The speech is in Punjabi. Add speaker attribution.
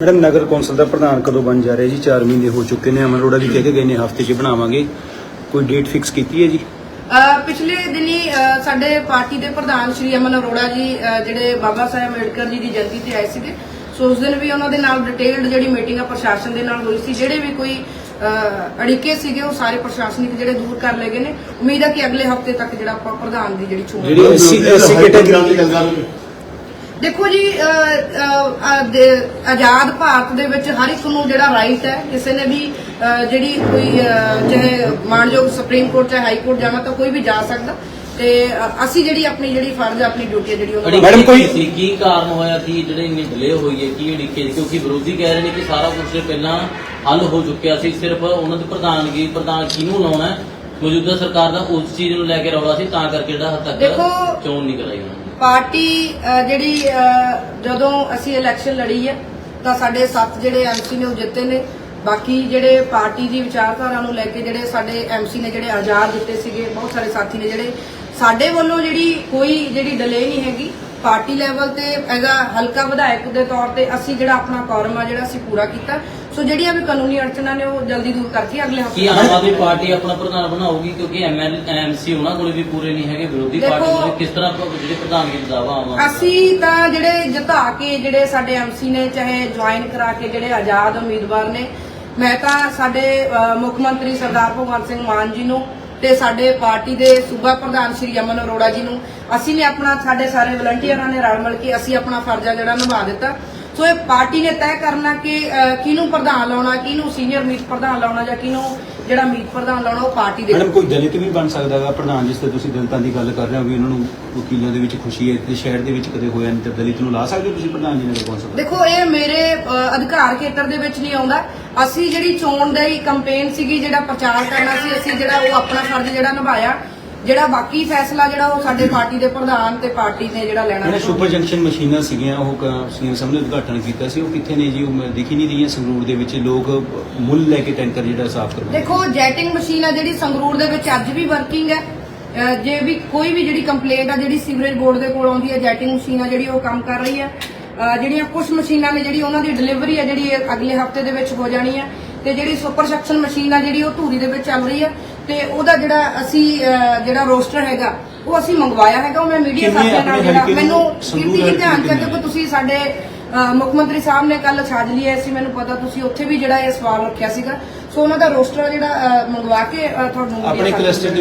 Speaker 1: ਮੈਡਮ ਨਗਰ ਕੌਂਸਲ ਦਾ ਪ੍ਰਧਾਨ ਕਦੋਂ ਬਣ ਜਾ ਰਿਹਾ ਜੀ? 4 ਮਹੀਨੇ ਹੋ ਚੁੱਕੇ ਨੇ ਅਮਨ ਅਰੋੜਾ ਵੀ ਕਹਿ ਕੇ ਗਏ ਨੇ ਹਫ਼ਤੇ 'ਚ ਬਣਾਵਾਂਗੇ। ਕੋਈ ਡੇਟ ਫਿਕਸ ਕੀਤੀ ਹੈ ਜੀ?
Speaker 2: ਅ, ਪਿਛਲੇ ਦਿਨੀ ਅ, ਸਾਡੇ ਪਾਰਟੀ ਦੇ ਪ੍ਰਧਾਨ ਸ਼੍ਰੀ ਅਮਨ ਅਰੋੜਾ ਜੀ ਅ, ਜਿਹੜੇ ਬਾਬਾ ਸਾਹਿਬ ਅੰਬੇਡਕਰ ਜੀ ਦੀ ਜਯੰਤੀ ਤੇ ਆਏ ਸੀਗੇ। ਸੋ ਉਸ ਦਿਨ ਵੀ ਉਹਨਾਂ ਦੇ ਨਾਲ ਡਿਟੇਲਡ ਜਿਹੜੀ ਮੀਟਿੰਗ ਆ ਪ੍ਰਸ਼ਾਸਨ ਦੇ ਨਾਲ ਹੋਈ ਸੀ ਜਿਹੜੇ ਵੀ ਕੋਈ ਅ, ਅੜਿੱਕੇ ਸੀਗੇ ਉਹ ਸਾਰੇ ਪ੍ਰਸ਼ਾਸਨਿਕ ਜਿਹੜੇ ਦੂਰ ਕਰ ਲਏ ਗਏ ਨੇ। ਉਮੀਦ ਹੈ ਕਿ ਅਗਲੇ ਹਫ਼ਤੇ ਤੱਕ ਜਿਹੜਾ ਆਪਾਂ ਪ੍ਰਧਾਨ ਦੀ ਜਿਹੜੀ ਚੋਣ
Speaker 1: ਜਿਹੜੀ ਐਸਸੀ ਐਸਸੀ ਕੈਟਾਗਰੀ
Speaker 2: ਦੇਖੋ ਜੀ ਆਜ਼ਾਦ ਭਾਰਤ ਦੇ ਵਿੱਚ ਹਰ ਇੱਕ ਨੂੰ ਜਿਹੜਾ ਰਾਈਟ ਹੈ ਕਿਸੇ ਨੇ ਵੀ ਜਿਹੜੀ ਕੋਈ ਚਾਹੇ ਮਾਨਯੋਗ ਸੁਪਰੀਮ ਕੋਰਟ ਚਾਹੇ ਹਾਈ ਕੋਰਟ ਜਾਣਾ ਤਾਂ ਕੋਈ ਵੀ ਜਾ ਸਕਦਾ। ਤੇ ਅਸੀਂ ਜਿਹੜੀ ਆਪਣੀ ਜਿਹੜੀ ਫਰਜ਼ ਆਪਣੀ ਡਿਊਟੀ ਹੈ ਜਿਹੜੀ ਉਹ
Speaker 1: ਮੈਡਮ,
Speaker 3: ਮੈਡਮ
Speaker 1: ਕੋਈ-
Speaker 3: ਕੋਈ ਕੀ ਕਾਰਨ ਹੋਇਆ ਕਿ ਜਿਹੜੇ ਇੰਨੀ ਡਿਲੇ ਹੋਈ ਹੈ ਕੀ ਅੜਿੱਕੇ ਕਿਉਂਕਿ ਵਿਰੋਧੀ ਕਹਿ ਰਹੇ ਨੇ ਕਿ ਸਾਰਾ ਕੁਝ ਪਹਿਲਾਂ ਹੱਲ ਹੋ ਚੁੱਕਿਆ ਸੀ ਸਿਰਫ ਉਹਨਾਂ ਦੀ ਪ੍ਰਧਾਨਗੀ ਪ੍ਰਧਾਨ ਕਿਹਨੂੰ ਲਾਉਣਾ ਹੈ? ਮੌਜੂਦਾ ਸਰਕਾਰ ਦਾ ਉਸ ਚੀਜ਼ ਨੂੰ ਲੈ ਕੇ ਰੌਲਾ ਸੀ ਤਾਂ ਕਰਕੇ ਜਿਹੜਾ ਹੱਦ ਤੱਕ
Speaker 2: ਦੇਖੋ-
Speaker 3: ਚੋਣ ਨਹੀਂ ਕਰਾਈ ਉਹਨਾਂ ਨੇ।
Speaker 2: ਪਾਰਟੀ ਜਿਹੜੀ ਜਦੋਂ ਅਸੀਂ ਇਲੈਕਸ਼ਨ ਲੜੀ ਹੈ ਤਾਂ ਸਾਡੇ ਸੱਤ ਜਿਹੜੇ ਐਮਸੀ ਨੇ ਉਹ ਜਿੱਤੇ ਨੇ। ਬਾਕੀ ਜਿਹੜੇ ਪਾਰਟੀ ਦੀ ਵਿਚਾਰਧਾਰਾ ਨੂੰ ਲੈ ਕੇ ਜਿਹੜੇ ਸਾਡੇ ਐਮਸੀ ਨੇ ਜਿਹੜੇ ਆਜ਼ਾਦ ਦਿੱਤੇ ਸੀਗੇ ਬਹੁਤ ਸਾਰੇ ਸਾਥੀ ਨੇ ਜਿਹੜੇ ਸਾਡੇ ਵੱਲੋਂ ਜਿਹੜੀ ਕੋਈ ਜਿਹੜੀ ਡਿਲੇ ਨਹੀਂ ਹੈਗੀ। ਪਾਰਟੀ ਲੈਵਲ ਤੇ ਐਗਾ ਹਲਕਾ ਵਿਧਾਇਕ ਦੇ ਤੌਰ ਤੇ ਅਸੀਂ ਜਿਹੜਾ ਆਪਣਾ ਕੌਰਮ ਆ ਜਿਹੜਾ ਅਸੀਂ ਪੂਰਾ ਕੀਤਾ। ਸੋ ਜਿਹੜੀਆਂ ਵੀ ਕਾਨੂੰਨੀ ਅੜਚਨਾਂ ਨੇ ਉਹ ਜਲਦੀ ਦੂਰ ਕਰਕੇ ਅਗਲੇ
Speaker 3: ਕੀ
Speaker 2: ਹਫ਼ਤੇ
Speaker 3: ਆਮ ਆਦਮੀ ਪਾਰਟੀ ਆਪਣਾ ਪ੍ਰਧਾਨ ਬਣਾਉਗੀ ਕਿਉਂਕਿ ਐਮਐਲ ਐਮਸੀ ਉਹਨਾਂ ਕੋਲ ਵੀ ਪੂਰੇ ਨਹੀਂ ਹੈਗੇ ਵਿਰੋਧੀ
Speaker 2: ਦੇਖੋ-
Speaker 3: ਪਾਰਟੀ ਕੋਲ ਕਿਸ ਤਰ੍ਹਾਂ ਜਿਹੜੇ ਪ੍ਰਧਾਨਗੀ ਦਾ ਦਾਵਾ ਆਵਾ
Speaker 2: ਅਸੀਂ ਤਾਂ ਜਿਹੜੇ ਜਿਤਾ ਕੇ ਜਿਹੜੇ ਸਾਡੇ ਐਮਸੀ ਨੇ ਚਾਹੇ ਜੁਆਇਨ ਕਰਾ ਕੇ ਜਿਹੜੇ ਆਜ਼ਾਦ ਉਮੀਦਵਾਰ ਨੇ ਮੈਂ ਤਾਂ ਸਾਡੇ ਅ, ਮੁੱਖ ਮੰਤਰੀ ਸਰਦਾਰ ਭਗਵੰਤ ਸਿੰਘ ਮਾਨ ਜੀ ਨੂੰ ਤੇ ਸਾਡੇ ਪਾਰਟੀ ਦੇ ਸੂਬਾ ਪ੍ਰਧਾਨ ਸ਼੍ਰੀ ਅਮਨ ਅਰੋੜਾ ਜੀ ਨੂੰ, ਅਸੀਂ ਨੇ ਆਪਣਾ, ਸਾਡੇ ਸਾਰੇ ਵਲੰਟੀਅਰਾਂ ਨੇ ਰਲ ਮਿਲ ਕੇ ਅਸੀਂ ਆਪਣਾ ਫਰਜ਼ ਆ ਜਿਹੜਾ ਨਿਭਾ ਦਿੱਤਾ। ਸੋ ਇਹ ਪਾਰਟੀ ਨੇ ਤੈਅ ਕਰਨਾ ਕਿ ਕਿਹਨੂੰ ਪ੍ਰਧਾਨ ਲਾਉਣਾ ਕਿਹਨੂੰ ਸੀਨੀਅਰ ਮੀਤ ਪ੍ਰਧਾਨ ਲਾਉਣਾ ਜਾਂ ਕਿਹਨੂੰ ਜਿਹੜਾ ਮੀਤ ਪ੍ਰਧਾਨ ਲਾਉਣਾ ਉਹ ਪਾਰਟੀ ਦੇ
Speaker 1: ਮੈਡਮ ਕੋਈ ਦਲਿਤ ਵੀ ਬਣ ਸਕਦਾ ਹੈਗਾ ਪ੍ਰਧਾਨ ਜਿਸ ਤੇ ਤੁਸੀਂ ਦਲਿਤਾਂ ਦੀ ਗੱਲ ਕਰ ਰਹੇ ਹੋ ਵੀ ਉਹਨਾਂ ਨੂੰ ਵਕੀਲਾਂ ਦੇ ਵਿੱਚ ਖੁਸ਼ੀ ਹੈ ਤੇ ਸ਼ਹਿਰ ਦੇ ਵਿੱਚ ਕਦੇ ਹੋਇਆ ਨਹੀਂ ਤੇ ਦਲਿਤ ਨੂੰ ਲਾ ਸਕਦੇ ਹੋ ਤੁਸੀਂ ਪ੍ਰਧਾਨ ਜੀ ਨਗਰ ਕੌਂਸਲ? ਦਾ
Speaker 2: ਦੇਖੋ ਇਹ ਮੇਰੇ ਅਧਿਕਾਰ ਖੇਤਰ ਦੇ ਵਿੱਚ ਨਹੀਂ ਆਉਂਦਾ। ਅਸੀਂ ਜਿਹੜੀ ਚੋਣ ਦਾ ਹੀ ਕੈਂਪੇਨ ਸੀਗੀ ਜਿਹੜਾ ਪ੍ਰਚਾਰ ਕਰਨਾ ਸੀ ਅਸੀਂ ਜਿਹੜਾ ਉਹ ਆਪਣਾ ਫਰਜ਼ ਜਿਹੜਾ ਨਿਭਾਇਆ ਜਿਹੜਾ ਬਾਕੀ ਫੈਸਲਾ ਜਿਹੜਾ ਉਹ ਸਾਡੇ ਪਾਰਟੀ ਦੇ ਪ੍ਰਧਾਨ ਤੇ ਪਾਰਟੀ ਨੇ ਜਿਹੜਾ ਲੈਣਾ
Speaker 1: ਜਿਹੜੇ ਸੁਪਰ ਜੰਕਸ਼ਨ ਮਸ਼ੀਨਾਂ ਸੀਗੀਆਂ ਉਹ ਸੀਐਮ ਸਾਹਿਬ ਨੇ ਉਦਘਾਟਨ ਕੀਤਾ ਸੀ ਉਹ ਕਿੱਥੇ ਨੇ ਜੀ? ਉਹ ਮ- ਦਿਖ ਨਹੀਂ ਰਹੀਆਂ ਸੰਗਰੂਰ ਦੇ ਵਿੱਚ ਲੋਕ ਮੁੱਲ ਲੈ ਕੇ ਟੈਂਕਰ ਜਿਹੜਾ ਸਾਫ਼ ਕਰਵਾਉਂਦੇ
Speaker 2: ਦੇਖੋ ਜੈਟਿੰਗ ਮਸ਼ੀਨ ਆ ਜਿਹੜੀ ਸੰਗਰੂਰ ਦੇ ਵਿੱਚ ਅੱਜ ਵੀ ਵਰਕਿੰਗ ਹੈ। ਜੇ ਵੀ ਕੋਈ ਵੀ ਜਿਹੜੀ ਕੰਪਲੇਂਟ ਆ ਜਿਹੜੀ ਸੀਵਰੇਜ ਬੋਰਡ ਦੇ ਕੋਲ ਆਉਂਦੀ ਹੈ ਜੈਟਿੰਗ ਮਸ਼ੀਨ ਆ ਜਿਹੜੀ ਉਹ ਕੰਮ ਕਰ ਰਹੀ ਹੈ। ਜਿਹੜੀਆਂ ਕੁਝ ਮਸ਼ੀਨਾਂ ਨੇ ਜਿਹੜੀ ਉਹਨਾਂ ਦੀ ਡਿਲੀਵਰੀ ਹੈ ਜਿਹੜੀ ਅਗਲੇ ਹਫ਼ਤੇ ਦੇ ਵਿੱਚ ਹੋ ਜਾਣੀ ਹੈ। ਤੇ ਜਿਹੜੀ ਸੁਪਰ ਸੈਕਸ਼ਨ ਮਸ਼ੀਨ ਆ ਜਿਹੜੀ ਉਹ ਧੂਰੀ ਦੇ ਵਿੱਚ ਚੱਲ ਰਹੀ ਹੈ। ਤੇ ਉਹਦਾ ਜਿਹੜਾ ਅਸੀਂ ਜਿਹੜਾ ਰੋਸਟਰ ਹੈਗਾ ਉਹ ਅਸੀਂ ਮੰਗਵਾਇਆ ਹੈਗਾ ਉਹ ਮੈਂ ਮੀਡੀਆ
Speaker 1: ਕਿਵੇਂ
Speaker 2: ਸਾਥੀਆਂ ਨਾਲ
Speaker 1: ਆਪਣੇ
Speaker 2: ਜਿਹੜਾ
Speaker 1: ਹਲਕੇ ਨੂੰ
Speaker 2: ਮੈਨੂੰ
Speaker 1: ਸੰਗਰੂਰ ਹਲਕੇ
Speaker 2: ਧਿਆਨ ਕਰਕੇ ਕਿ ਤੁਸੀਂ ਸਾਡੇ ਮੁੱਖ ਮੰਤਰੀ ਸਾਹਿਬ ਨੇ ਕੱਲ ਛਾਜਲੀ ਐ ਸੀ ਮੈਨੂੰ ਪਤਾ ਤੁਸੀਂ ਉੱਥੇ ਵੀ ਜਿਹੜਾ ਇਹ ਸਵਾਲ ਰੱਖਿਆ ਸੀਗਾ। ਸੋ ਉਹਨਾਂ ਦਾ ਰੋਸਟਰ ਜਿਹੜਾ ਮੰਗਵਾ ਕੇ ਤੁਹਾਨੂੰ
Speaker 1: ਆਪਣੇ
Speaker 2: ਸਾਥੀਆਂ
Speaker 1: ਕਲਸਟਰ ਦੇ